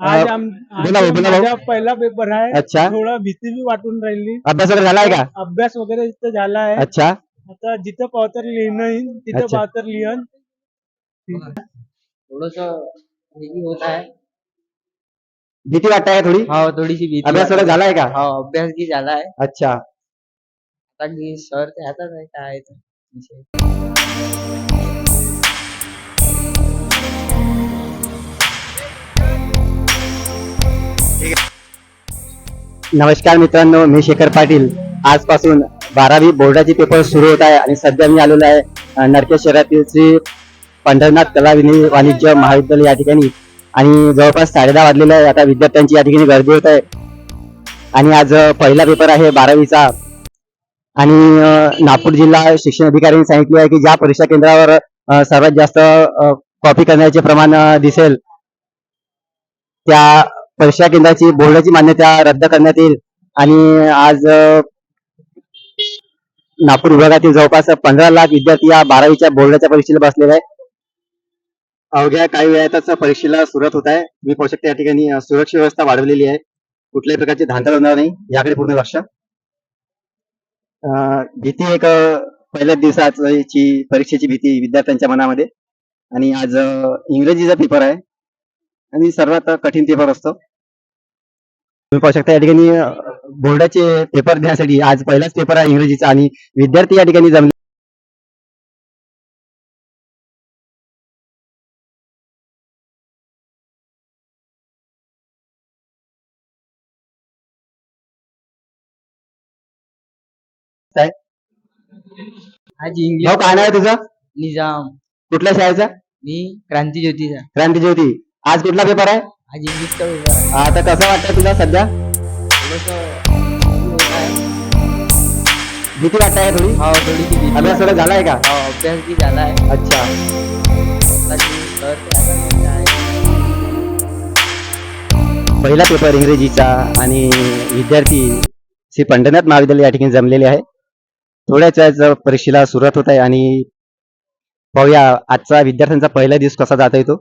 आज आम- बोला आज भाऊ, बोला भाऊ. माझा पहिला पेपर आहे. अच्छा. थोडा भीती बी वाटून राहिली. अभ्यास वगैरे झालाय का? अभ्यास वगैरे इथं झाला आहे. अच्छा. आता जिथं पावतर लिहिणं येईल तिथं अच्छा. पावतर लिहन. थोडस हे भी होत आहे. भीती वाटते का थोडी? हो थोडीशी भीती अभ्यास वगैरे. झालाय का? हो अभ्यास की झाला आहे. अच्छा. आता की सर ते हातात आहे काय आहे ते? विषय. नमस्कार मित्रांनो मी शेखर पाटील. आजपासून बारावी बोर्डाचे पेपर सुरू होत आहे आणि सध्या मी आलेलो आहे अ, नरके शहरातील श्री पंढरनाथ कला विनी वाणिज्य महाविद्यालय या ठिकाणी. आणि जवळपास साडेदहा वाजलेले आहे आता विद्यार्थ्यांची या ठिकाणी गर्दी होत आहे. आणि आज पहिला पेपर आहे बारावीचा. आणि नागपूर जिल्हा शिक्षण अधिकाऱ्यांनी सांगितले आहे की ज्या परीक्षा केंद्रावर सर्वात जास्त कॉपी करण्याचे प्रमाण दिसेल त्या परीक्षा केंद्राची बोर्डाची मान्यता रद्द करण्यात येईल. आणि आज नागपूर विभागातील जवळपास पंधरा लाख विद्यार्थी या बारावीच्या बोर्डाच्या परीक्षेला बसलेले आहे अवघ्या काही वेळातच परीक्षेला सुरुवात होत आहे. मी पाहू शकते या ठिकाणी सुरक्षा व्यवस्था वाढवलेली आहे. कुठल्याही प्रकारची धांदल होणार नाही. याकडे पूर्ण लक्ष. भीती एक पहिल्याच दिवसाची परीक्षेची भीती विद्यार्थ्यांच्या मनामध्ये. आणि आज इंग्रजीचा पेपर आहे. आणि सर्वात कठीण पेपर असतो. तुम्ही पाहू शकता या ठिकाणी बोर्डाचे पेपर देण्यासाठी आज पहिलाच पेपर आहे इंग्रजीचा आणि विद्यार्थी या ठिकाणी जमले. काय नाव आहे तुझं? निजाम. कुठल्या शाळेचा? मी क्रांती ज्योतीचा. क्रांती ज्योती. आज कुठला पेपर आहे? आता कसं वाटतं तुला सध्या? भीती वाटत आहे थोडी? हो भीती. अभ्यास. वगैरे झालाय का? हो अभ्यास की झाला आहे अच्छा. पहिला पेपर इंग्रजीचा आणि विद्यार्थी श्री पंढरनाथ महाविद्यालय या ठिकाणी जमलेले आहे. थोड्याच वेळात परीक्षेला सुरुवात होत आहे आणि पाहूया आजचा विद्यार्थ्यांचा पहिला दिवस कसा जाता येतो